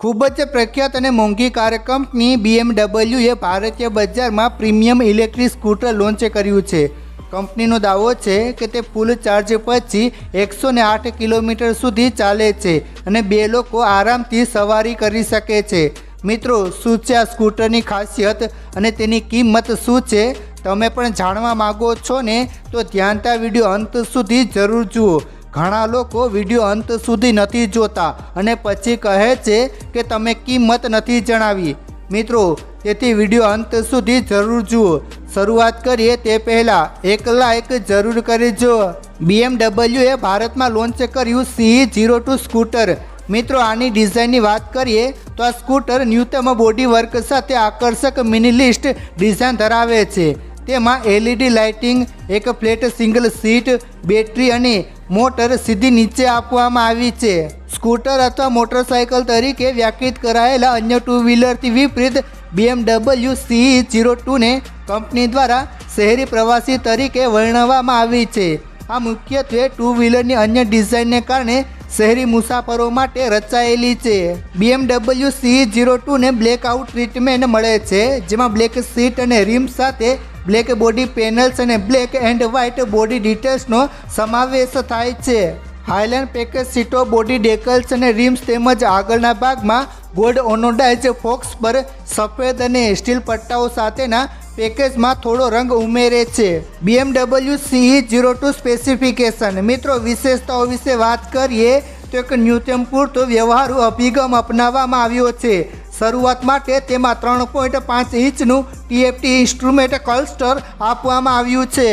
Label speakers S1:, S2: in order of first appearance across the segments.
S1: ખૂબ જ પ્રખ્યાત અને મોંઘી કાર કંપની બીએમડબલ્યુએ ભારતીય બજારમાં પ્રીમિયમ ઇલેક્ટ્રિક સ્કૂટર લોન્ચ કર્યું છે. કંપનીનો દાવો છે કે તે ફૂલ ચાર્જ પછી એકસો ને આઠ કિલોમીટર સુધી ચાલે છે અને બે લોકો આરામથી સવારી કરી શકે છે. મિત્રો, શું છે આ સ્કૂટરની ખાસિયત અને તેની કિંમત શું છે? તમે પણ જાણવા માગો છો ને? તો ધ્યાનતા વીડિયો અંત સુધી જરૂર જુઓ. ઘણા લોકો વીડિયો અંત સુધી નથી જોતા અને પછી કહે છે કે તમે કિંમત નથી જણાવી. મિત્રો, તેથી વીડિયો અંત સુધી જરૂર જુઓ. શરૂઆત કરીએ તે પહેલાં એક લાઇક જરૂર કરજો બીએમડબલ્યુએ ભારતમાં લોન્ચ કર્યું સી જીરો ટુ સ્કૂટર મિત્રો, આની ડિઝાઇનની વાત કરીએ, તો આ સ્કૂટર ન્યૂનતમ બોડી વર્ક સાથે આકર્ષક મિનિલિસ્ટ ડિઝાઇન ધરાવે છે. તેમાં એલઈડી લાઇટિંગ એક ફ્લેટ સિંગલ સીટ બેટરી અને મોટર સીધી નીચે આપવામાં આવી છે. સ્કૂટર અથવા મોટરસાયકલ તરીકે વ્યાખ્યાયિત કરાયેલા અન્ય ટુ વ્હીલરથી વિપરીત બીએમડબલ્યુ સી જીરો ટુને કંપની દ્વારા શહેરી પ્રવાસી તરીકે વર્ણવવામાં આવી છે. આ મુખ્યત્વે ટુ વ્હીલરની અન્ય ડિઝાઇનને કારણે શહેરી મુસાફરો માટે રચાયેલી છે. બીએમડબલ્યુ સી જીરો ટુને બ્લેકઆઉટ ટ્રીટમેન્ટ મળે છે, જેમાં બ્લેક સીટ અને રિમ સાથે બ્લેક બોડી પેનલ્સ અને બ્લેક એન્ડ વ્હાઇટ બોડી ડિટેલ્સનો સમાવેશ થાય છે. હાઇલેન્ડ પેકેજ સીટો બોડી ડેકલ્સ અને રિમ્સ તેમજ આગળના ભાગમાં ગોલ્ડ ઓનોડાઇઝ ફોક્સ પર સફેદ અને સ્ટીલ પટ્ટાઓ સાથેના પેકેજમાં થોડો રંગ ઉમેરે છે. BMW CE zero two specification મિત્રો, વિશેષતાઓ વિશે વાત કરીએ તો એક ન્યૂનતમ પૂરતો વ્યવહારુ અભિગમ અપનાવવામાં આવ્યો છે. શરૂઆત માટે તેમાં ત્રણ પોઈન્ટ પાંચ ઇંચનું ટીએફટી ઇન્સ્ટ્રુમેન્ટ ક્લસ્ટર આપવામાં આવ્યું છે,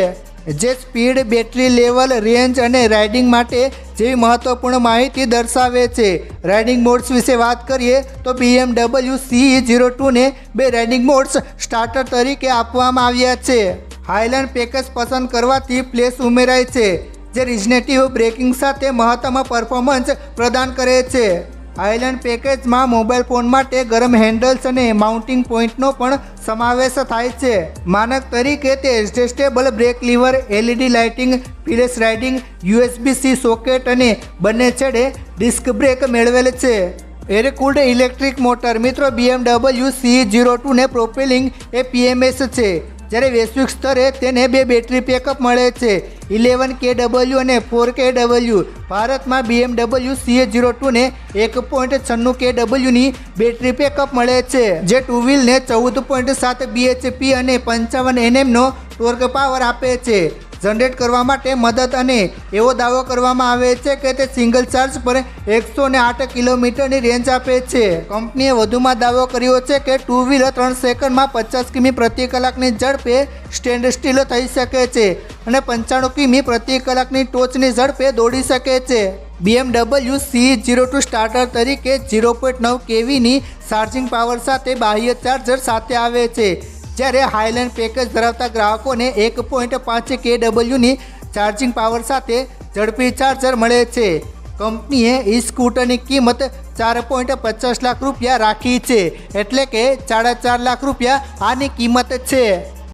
S1: જે સ્પીડ બેટરી લેવલ રેન્જ અને રાઇડિંગ માટે જેવી મહત્વપૂર્ણ માહિતી દર્શાવે છે. રાઇડિંગ મોડ્સ વિશે વાત કરીએ તો બીએમડબલ્યુ સી જીરો ટુને બે રાઇડિંગ મોડ્સ સ્ટાર્ટર તરીકે આપવામાં આવ્યા છે. હાઇલેન્ડ પેકેજ પસંદ કરવાથી પ્લેસ ઉમેરાય છે, જે રિઝનેટિવ બ્રેકિંગ સાથે મહત્તમ પરફોર્મન્સ પ્રદાન કરે છે. આઇલેન્ડ પેકેજમાં મોબાઈલ ફોન માટે ગરમ હેન્ડલ્સ અને માઉન્ટિંગ પોઈન્ટનો પણ સમાવેશ થાય છે. માનક તરીકે તે adjustable brake lever, LED lighting પીલેસ riding USB C socket અને બંને છેડે ડિસ્ક બ્રેક મેળવેલ છે. એરકુલ્ડ ઇલેક્ટ્રિક મોટર મિત્રો બીએમડબલ્યુ સી જીરો ટુને પ્રોપેલિંગ એ પીએમએસ છે. જ્યારે વૈશ્વિક સ્તરે તેને બે બેટરી પેકઅપ મળે છે. ઇલેવન કે ડબલ્યુ અને ફોર કે ડબલ્યુ ભારતમાં બીએમડબલ્યુ સી જીરો ટુને એક પોઈન્ટ છન્નું કે ડબલ્યુની બેટરી પેકઅપ મળે છે, જે ટુ વ્હીલને ચૌદ પોઈન્ટ સાત બીએચપી અને પંચાવન એનએમનો ટોર્ક પાવર આપે છે. જનરેટ કરવા માટે મદદ અને એવો દાવો કરવામાં આવે છે કે તે સિંગલ ચાર્જ પર એકસો ને આઠ કિલોમીટરની રેન્જ આપે છે. કંપનીએ વધુમાં દાવો કર્યો છે કે ટુ વ્હીલર ત્રણ સેકન્ડમાં પચાસ કિમી પ્રતિ કલાકની ઝડપે સ્ટેન્ડ સ્ટીલ થઈ શકે છે અને પંચાણું કિમી પ્રતિ કલાકની ટોચની ઝડપે દોડી શકે છે. BMW C zero two starter તરીકે ઝીરો પોઈન્ટ નવ કેવીની ચાર્જિંગ પાવર સાથે બાહ્ય ચાર્જર સાથે આવે છે. જ્યારે હાઇલેન્ડ પેકેજ ધરાવતા ગ્રાહકોને એક પોઈન્ટ પાંચ કે ડબલ્યુની ચાર્જિંગ પાવર સાથે ઝડપી ચાર્જર મળે છે. કંપનીએ ઈ સ્કૂટરની કિંમત ચાર પોઈન્ટ પચાસ લાખ રૂપિયા રાખી છે. એટલે કે સાડા ચાર લાખ રૂપિયા આની કિંમત છે.